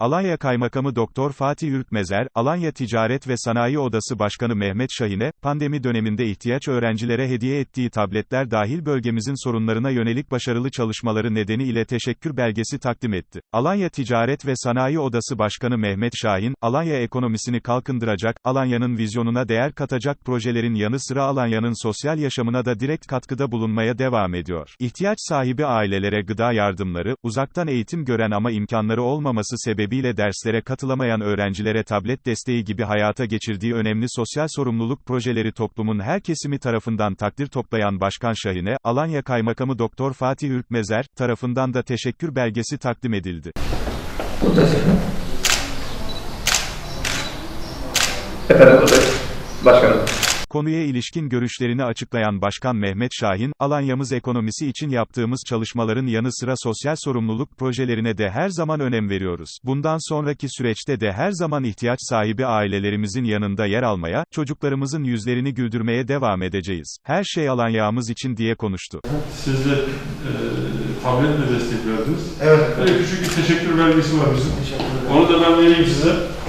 Alanya Kaymakamı Doktor Fatih Ürkmezer, Alanya Ticaret ve Sanayi Odası Başkanı Mehmet Şahin'e, pandemi döneminde ihtiyaç öğrencilere hediye ettiği tabletler dahil bölgemizin sorunlarına yönelik başarılı çalışmaları nedeniyle teşekkür belgesi takdim etti. Alanya Ticaret ve Sanayi Odası Başkanı Mehmet Şahin, Alanya ekonomisini kalkındıracak, Alanya'nın vizyonuna değer katacak projelerin yanı sıra Alanya'nın sosyal yaşamına da direkt katkıda bulunmaya devam ediyor. İhtiyaç sahibi ailelere gıda yardımları, uzaktan eğitim gören ama imkanları olmaması sebebiyle derslere katılamayan öğrencilere tablet desteği gibi hayata geçirdiği önemli sosyal sorumluluk projeleri toplumun her kesimi tarafından takdir toplayan Başkan Şahin'e, Alanya Kaymakamı Doktor Fatih Ürkmezer, tarafından da teşekkür belgesi takdim edildi. Efendim. Başkanım. Konuya ilişkin görüşlerini açıklayan Başkan Mehmet Şahin, Alanya'mız ekonomisi için yaptığımız çalışmaların yanı sıra sosyal sorumluluk projelerine de her zaman önem veriyoruz. Bundan sonraki süreçte de her zaman ihtiyaç sahibi ailelerimizin yanında yer almaya, çocuklarımızın yüzlerini güldürmeye devam edeceğiz. Her şey Alanya'mız için diye konuştu. Siz de e, tabletle destek verdiniz. Evet. Böyle küçük bir teşekkür belgesi var bizim. Onu da ben vereyim size.